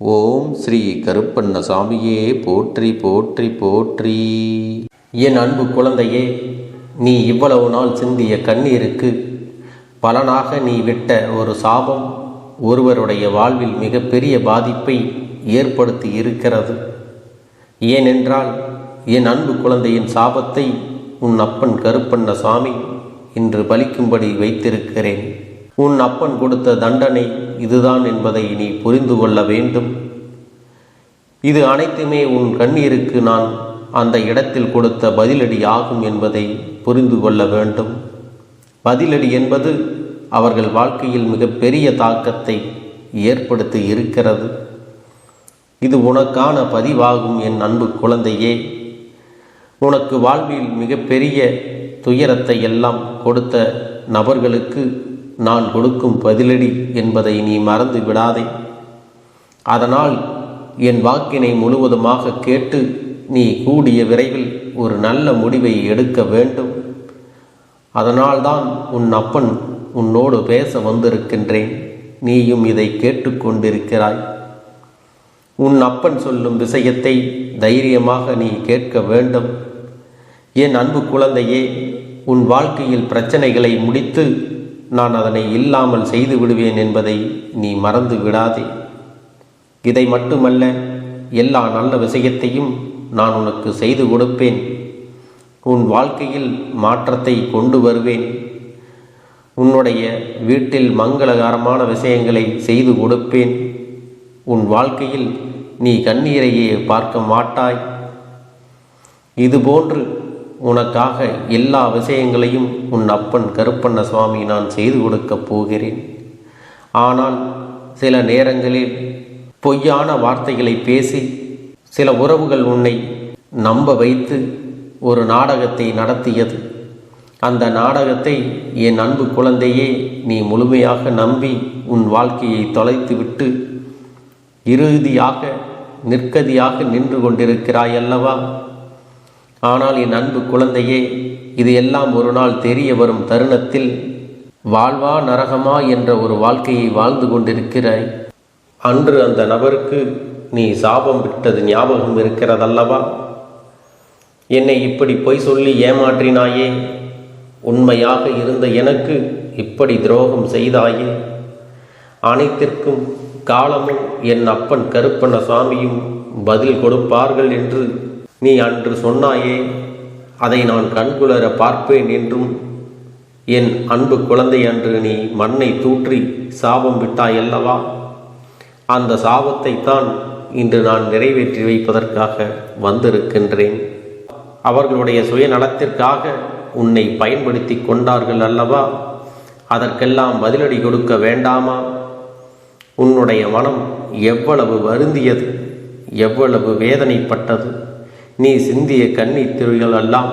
ஓம் ஸ்ரீ கருப்பண்ண சாமியே போற்றி போற்றி போற்றி. என் அன்பு குழந்தையே நீ இவ்வளவு நாள் சிந்திய கண்ணீருக்கு பலனாக நீ விட்ட ஒரு சாபம் ஒருவருடைய வாழ்வில் மிகப்பெரிய பாதிப்பை ஏற்படுத்தி இருக்கிறது. ஏனென்றால் என் அன்பு குழந்தையின் சாபத்தை உன் அப்பன் கருப்பண்ண சாமி இன்று பலிக்கும்படி வைத்திருக்கிறேன். உன் அப்பன் கொடுத்த தண்டனை இதுதான் என்பதை நீ புரிந்து கொள்ள வேண்டும். இது அனைத்துமே உன் கண்ணீருக்கு நான் அந்த இடத்தில் கொடுத்த பதிலடி ஆகும் என்பதை புரிந்து கொள்ள வேண்டும். பதிலடி என்பது அவர்கள் வாழ்க்கையில் மிகப்பெரிய தாக்கத்தை ஏற்படுத்தி இருக்கிறது. இது உனக்கான பதிவாகும் என் அன்பு குழந்தையே. உனக்கு வாழ்வில் மிகப்பெரிய துயரத்தை எல்லாம் கொடுத்த நபர்களுக்கு நான் கொடுக்கும் பதிலடி என்பதை நீ மறந்து விடாதே. அதனால் என் வாக்கினை முழுவதுமாக கேட்டு நீ கூடிய விரைவில் ஒரு நல்ல முடிவை எடுக்க வேண்டும். அதனால்தான் உன் அப்பன் உன்னோடு பேச வந்திருக்கின்றேன். நீயும் இதை கேட்டுக்கொண்டிருக்கிறாய். உன் அப்பன் சொல்லும் விஷயத்தை தைரியமாக நீ கேட்க வேண்டும். என் அன்பு குழந்தையே உன் வாழ்க்கையில் பிரச்சனைகளை முடித்து நான் அதனை இல்லாமல் செய்து விடுவேன் என்பதை நீ மறந்து விடாதே. இதை மட்டுமல்ல எல்லா நல்ல விஷயத்தையும் நான் உனக்கு செய்து கொடுப்பேன். உன் வாழ்க்கையில் மாற்றத்தை கொண்டு வருவேன். உன்னுடைய வீட்டில் மங்களகரமான விஷயங்களை செய்து கொடுப்பேன். உன் வாழ்க்கையில் நீ கண்ணீரையே பார்க்க மாட்டாய். இதுபோன்று உனக்காக எல்லா விஷயங்களையும் உன் அப்பன் கருப்பண்ண சுவாமி நான் செய்து கொடுக்கப் போகிறேன். ஆனால் சில நேரங்களில் பொய்யான வார்த்தைகளை பேசி சில உறவுகள் உன்னை நம்ப வைத்து ஒரு நாடகத்தை நடத்தியது. அந்த நாடகத்தை என் அன்பு குழந்தையே நீ முழுமையாக நம்பி உன் வாழ்க்கையை தொலைத்துவிட்டு இறுதியாக நிற்கதியாக நின்று கொண்டிருக்கிறாய் அல்லவா ஆனால் என் அன்பு குழந்தையே இது எல்லாம் ஒரு நாள் தெரிய வரும் தருணத்தில் வாழ்வா நரகமா என்ற ஒரு வாழ்க்கையை வாழ்ந்து கொண்டிருக்கிறாய். அன்று அந்த நபருக்கு நீ சாபம் விட்டது ஞாபகம் இருக்கிறதல்லவா? என்னை இப்படி பொய் சொல்லி ஏமாற்றினாயே? உண்மையாக இருந்த எனக்கு இப்படி துரோகம் செய்தாயே? அனைத்திற்கும் காலமும் என் அப்பன் கருப்பண்ண சுவாமியும் பதில் கொடுப்பார்கள் என்று நீ அன்று சொன்னாயே அதை நான் கண்குளர பார்ப்பேன் என்றும் என் அன்பு குழந்தை அன்று நீ மண்ணை தூற்றி சாபம் விட்டாயல்லவா அந்த சாபத்தை தான் இன்று நான் நிறைவேற்றி வைப்பதற்காக வந்திருக்கின்றேன். அவர்களுடைய சுயநலத்திற்காக உன்னை பயன்படுத்தி கொண்டார்கள் அல்லவா? அதற்கெல்லாம் பதிலடி கொடுக்க வேண்டாமா? உன்னுடைய மனம் எவ்வளவு வருந்தியது எவ்வளவு வேதனைப்பட்டது? நீ சிந்திய கண்ணீர் திருகள் எல்லாம்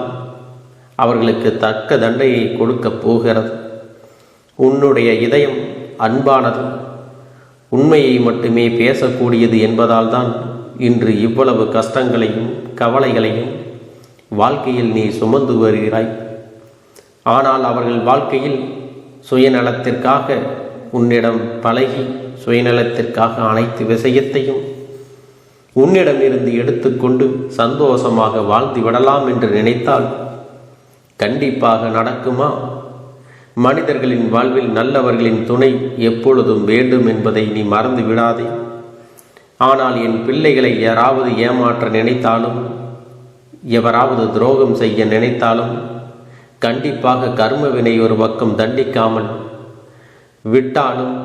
அவர்களுக்கு தக்க தண்டையை கொடுக்கப் போகிறது. உன்னுடைய இதயம் அன்பானது உண்மையை மட்டுமே பேசக்கூடியது என்பதால் தான் இன்று இவ்வளவு கஷ்டங்களையும் கவலைகளையும் வாழ்க்கையில் நீ சுமந்து வருகிறாய். ஆனால் அவர்கள் வாழ்க்கையில் சுயநலத்திற்காக உன்னிடம் பழகி சுயநலத்திற்காக அனைத்து விஷயத்தையும் உன்னிடமிருந்து எடுத்துக்கொண்டு சந்தோஷமாக வாழ்ந்து விடலாம் என்று நினைத்தால் கண்டிப்பாக நடக்குமா? மனிதர்களின் வாழ்வில் நல்லவர்களின் துணை எப்பொழுதும் வேண்டும் என்பதை நீ மறந்து விடாதே. ஆனால் என் பிள்ளைகளை யாராவது ஏமாற்ற நினைத்தாலும் எவராவது துரோகம் செய்ய நினைத்தாலும் கண்டிப்பாக கர்மவினை ஒரு பக்கம் தண்டிக்காமல் விட்டாலும்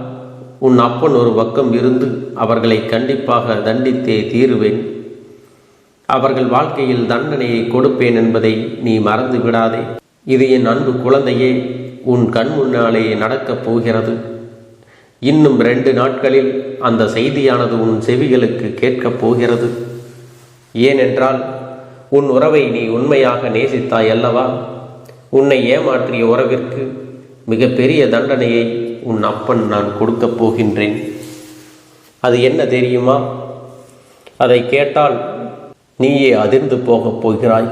உன் அப்பன் ஒரு பக்கம் இருந்து அவர்களை கண்டிப்பாக தண்டித்தே தீருவேன். அவர்கள் வாழ்க்கையில் தண்டனையை கொடுப்பேன் என்பதை நீ மறந்து விடாதே. இது என் அன்பு குழந்தையே உன் கண் முன்னாலேயே நடக்கப் போகிறது. இன்னும் ரெண்டு நாட்களில் அந்த செய்தியானது உன் செவிகளுக்கு கேட்கப் போகிறது. ஏனென்றால் உன் உறவை நீ உண்மையாக நேசித்தாய் அல்லவா? உன்னை ஏமாற்றிய உறவிற்கு மிகப்பெரிய தண்டனையை உன் அப்பன் நான் கொடுக்கப் போகின்றேன். அது என்ன தெரியுமா? அதை கேட்டால் நீயே அதிர்ந்து போகப் போகிறாய்.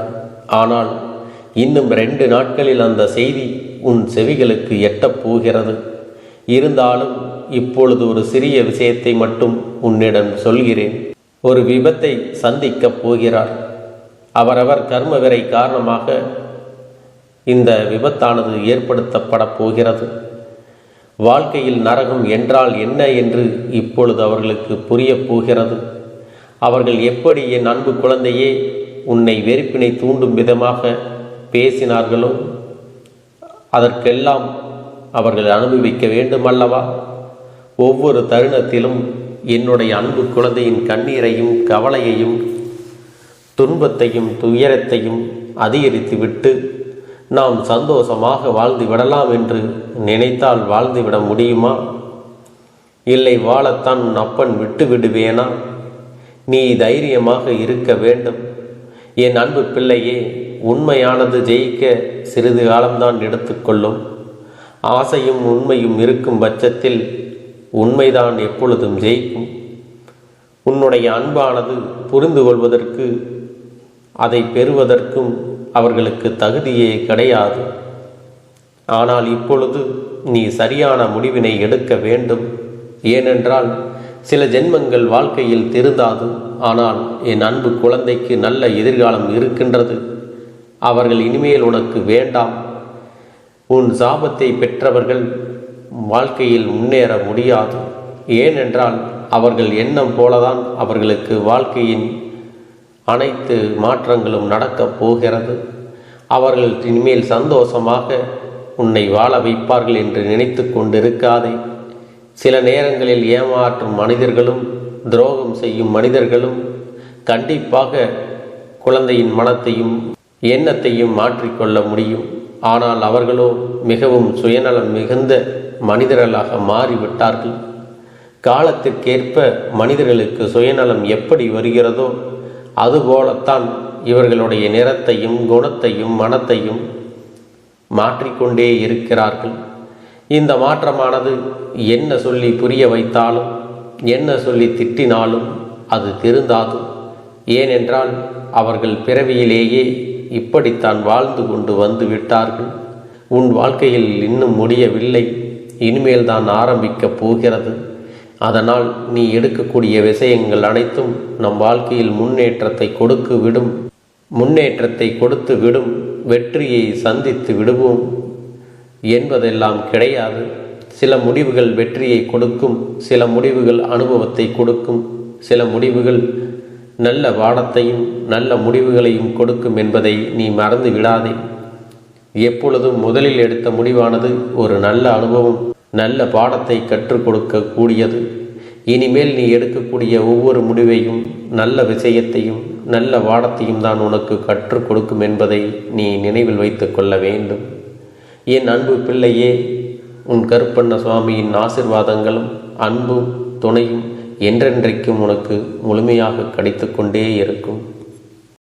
ஆனால் இன்னும் ரெண்டு நாட்களில் அந்த செய்தி உன் செவிகளுக்கு எட்டப் போகிறது. இருந்தாலும் இப்பொழுது ஒரு சிறிய விஷயத்தை மட்டும் உன்னிடம் சொல்கிறேன். ஒரு விபத்தை சந்திக்கப் போகிறார். அவரவர் கர்மவிரை காரணமாக இந்த விபத்தானது ஏற்படுத்தப்படப் போகிறது. வாழ்க்கையில் நரகம் என்றால் என்ன என்று இப்பொழுது அவர்களுக்கு புரியப் போகிறது. அவர்கள் எப்படி என் அன்பு குழந்தையே உன்னை வெறுப்பினை தூண்டும் விதமாக பேசினார்களோ அதற்கெல்லாம் அவர்கள் அனுபவிக்க வேண்டுமல்லவா? ஒவ்வொரு தருணத்திலும் என்னுடைய அன்பு குழந்தையின் கண்ணீரையும் கவலையையும் துன்பத்தையும் துயரத்தையும் அதிகரித்துவிட்டு நாம் சந்தோஷமாக வாழ்ந்து விடலாம் என்று நினைத்தால் வாழ்ந்துவிட முடியுமா? இல்லை வாழத்தான் உன் அப்பன் விட்டு விடுவேனா? நீ தைரியமாக இருக்க வேண்டும். என் அன்பு பிள்ளையே உண்மையானது ஜெயிக்க சிறிது காலம்தான் எடுத்துக்கொள்ளும். ஆசையும் உண்மையும் இருக்கும் பட்சத்தில் உண்மைதான் எப்பொழுதும் ஜெயிக்கும். உன்னுடைய அன்பானது புரிந்து கொள்வதற்கு அதை பெறுவதற்கும் அவர்களுக்கு தகுதியே கிடையாது. ஆனால் இப்பொழுது நீ சரியான முடிவினை எடுக்க வேண்டும். ஏனென்றால் சில ஜென்மங்கள் வாழ்க்கையில் திருந்தாது. ஆனால் என் அன்பு குழந்தைக்கு நல்ல எதிர்காலம் இருக்கின்றது. அவர்கள் இனிமேல் உனக்கு வேண்டாம். உன் சாபத்தை பெற்றவர்கள் வாழ்க்கையில் முன்னேற முடியாது. ஏனென்றால் அவர்கள் எண்ணம் போலதான் அவர்களுக்கு வாழ்க்கையின் அனைத்து மாற்றங்களும் நடக்கப் போகிறது. அவர்கள் இனிமேல் சந்தோஷமாக உன்னை வாழ வைப்பார்கள் என்று நினைத்து கொண்டிருக்காதே. சில நேரங்களில் ஏமாற்றும் மனிதர்களும் துரோகம் செய்யும் மனிதர்களும் கண்டிப்பாக குழந்தையின் மனத்தையும் எண்ணத்தையும் மாற்றிக்கொள்ள முடியும். ஆனால் அவர்களோ மிகவும் சுயநலம் மிகுந்த மனிதர்களாக மாறிவிட்டார்கள். காலத்திற்கேற்ப மனிதர்களுக்கு சுயநலம் எப்படி வருகிறதோ அதுபோலத்தான் இவர்களுடைய நிறத்தையும் குணத்தையும் மனத்தையும் மாற்றிக்கொண்டே இருக்கிறார்கள். இந்த மாற்றமானது என்ன சொல்லி புரிய வைத்தாலும் என்ன சொல்லி திட்டினாலும் அது திருந்தாது. ஏனென்றால் அவர்கள் பிறவியிலேயே இப்படித்தான் வாழ்ந்து கொண்டு வந்து விட்டார்கள். உன் வாழ்க்கையில் இன்னும் முடியவில்லை. இனிமேல் தான் ஆரம்பிக்கப் போகிறது. அதனால் நீ எடுக்கக்கூடிய விஷயங்கள் அனைத்தும் நம் வாழ்க்கையில் முன்னேற்றத்தை கொடுக்கு விடும். முன்னேற்றத்தை கொடுத்து விடும். வெற்றியை சந்தித்து விடுவோம். என்பதெல்லாம் கிடையாது. சில முடிவுகள் வெற்றியை கொடுக்கும். சில முடிவுகள் அனுபவத்தை கொடுக்கும். சில முடிவுகள் நல்ல வாடத்தையும் நல்ல முடிவுகளையும் கொடுக்கும் என்பதை நீ மறந்து விடாதே. எப்பொழுதும் முதலில் எடுத்த முடிவானது ஒரு நல்ல அனுபவம். நல்ல பாடத்தை கற்றுக் கொடுக்கக்கூடியது. இனிமேல் நீ எடுக்கக்கூடிய ஒவ்வொரு முடிவையும் நல்ல விஷயத்தையும் நல்ல வாடத்தையும் தான் உனக்கு கற்றுக் கொடுக்கும் என்பதை நீ நினைவில் வைத்து கொள்ள வேண்டும். என் அன்பு பிள்ளையே உன் கருப்பண்ண சுவாமியின் ஆசிர்வாதங்களும் அன்பும் துணையும் என்றென்றைக்கும் உனக்கு முழுமையாக கிடைத்து கொண்டே இருக்கும்.